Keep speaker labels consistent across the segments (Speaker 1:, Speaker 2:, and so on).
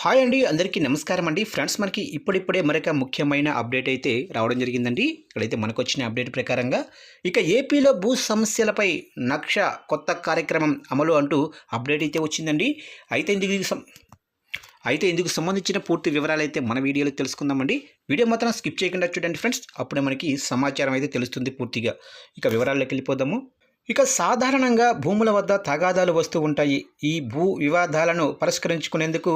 Speaker 1: Hi అండి అందరికీ నమస్కారం అండి. ఫ్రెండ్స్ మనకి ఇప్పుడిప్పుడే మరొక ముఖ్యమైన అప్డేట్ అయితే రావడం జరిగిందండి. ఇక్కడైతే మనకు వచ్చిన అప్డేట్ ప్రకారంగా ఇక ఏపీలో భూ సమస్యలపై నక్ష కొత్త కార్యక్రమం అమలు అంటూ అప్డేట్ అయితే వచ్చిందండి. అయితే ఇందుకు అయితే ఇందుకు సంబంధించిన పూర్తి వివరాలు అయితే మన వీడియోలో తెలుసుకుందామండి. వీడియో మాత్రం స్కిప్ చేయకుండా చూడండి ఫ్రెండ్స్. అప్పుడే మనకి సమాచారం అయితే తెలుస్తుంది పూర్తిగా. ఇక వివరాల్లోకి వెళ్ళిపోదాము. ఇక సాధారణంగా భూముల వద్ద తగాదాలు వస్తూ ఉంటాయి. ఈ భూ వివాదాలను పరిష్కరించుకునేందుకు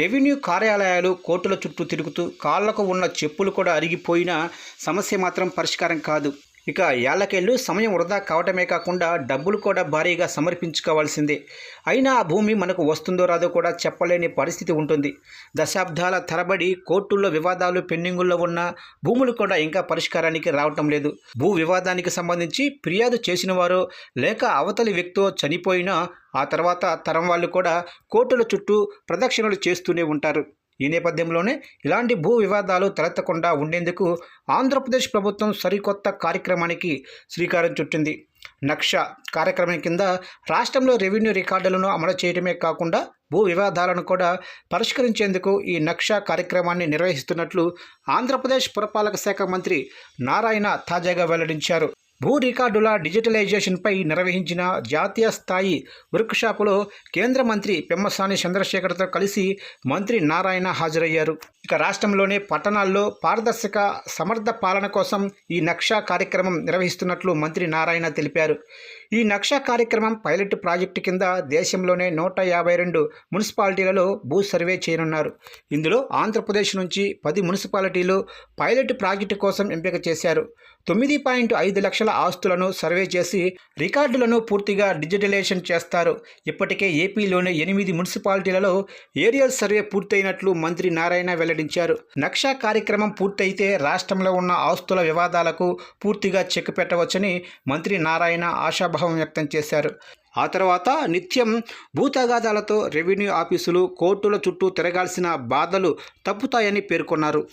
Speaker 1: రెవెన్యూ కార్యాలయాలు కోర్టుల చుట్టూ తిరుగుతూ కాళ్ళకు ఉన్న చెప్పులు కూడా అరిగిపోయినా సమస్య మాత్రం పరిష్కారం కాదు. ఇక ఏళ్ళకెళ్ళు సమయం వృధా కావటమే కాకుండా డబ్బులు కూడా భారీగా సమర్పించుకోవాల్సిందే. అయినా ఆ భూమి మనకు వస్తుందో రాదో కూడా చెప్పలేని పరిస్థితి ఉంటుంది. దశాబ్దాల తరబడి కోర్టుల్లో వివాదాలు పెండింగుల్లో ఉన్న భూములు కూడా ఇంకా పరిష్కారానికి రావటం లేదు. భూ వివాదానికి సంబంధించి ఫిర్యాదు చేసిన వారు లేక అవతలి వ్యక్తో చనిపోయినా ఆ తర్వాత తరం వాళ్ళు కూడా కోర్టుల చుట్టూ ప్రదక్షిణలు చేస్తూనే ఉంటారు. ఈ నేపథ్యంలోనే ఇలాంటి భూ వివాదాలు తలెత్తకుండా ఉండేందుకు ఆంధ్రప్రదేశ్ ప్రభుత్వం సరికొత్త కార్యక్రమానికి శ్రీకారం చుట్టింది. నక్ష కార్యక్రమం కింద రాష్ట్రంలో రెవెన్యూ రికార్డులను అమలు చేయడమే కాకుండా భూ వివాదాలను కూడా పరిష్కరించేందుకు ఈ నక్ష కార్యక్రమాన్ని నిర్వహిస్తున్నట్లు ఆంధ్రప్రదేశ్ పురపాలక శాఖ మంత్రి నారాయణ తాజాగా వెల్లడించారు. భూ రికార్డుల డిజిటలైజేషన్పై నిర్వహించిన జాతీయ స్థాయి వర్క్షాపులో కేంద్ర మంత్రి పెమ్మసాని చంద్రశేఖర్తో కలిసి మంత్రి నారాయణ హాజరయ్యారు. ఇక రాష్ట్రంలోనే పట్టణాల్లో పారదర్శక సమర్థ పాలన కోసం ఈ నక్షా కార్యక్రమం నిర్వహిస్తున్నట్లు మంత్రి నారాయణ తెలిపారు. ఈ నక్షా కార్యక్రమం పైలట్ ప్రాజెక్టు కింద దేశంలోనే నూట యాభై రెండు మున్సిపాలిటీలలో భూ సర్వే చేయనున్నారు. ఇందులో ఆంధ్రప్రదేశ్ నుంచి పది మున్సిపాలిటీలు పైలట్ ప్రాజెక్టు కోసం ఎంపిక చేశారు. తొమ్మిది పాయింట్ ఐదు లక్షల ఆస్తులను సర్వే చేసి రికార్డులను పూర్తిగా డిజిటలైజేషన్ చేస్తారు. ఇప్పటికే ఏపీలోని ఎనిమిది మున్సిపాలిటీలలో ఏరియల్ సర్వే పూర్తయినట్లు మంత్రి నారాయణ వెల్లడించారు. నక్షా కార్యక్రమం పూర్తయితే రాష్ట్రంలో ఉన్న ఆస్తుల వివాదాలకు పూర్తిగా చెక్ పెట్టవచ్చని మంత్రి నారాయణ ఆశాభావం వ్యక్తం చేశారు. ఆ తర్వాత నిత్యం భూతగాదాలతో రెవెన్యూ ఆఫీసులు కోర్టుల చుట్టూ తిరగాల్సిన బాధలు తప్పుతాయని పేర్కొన్నారు.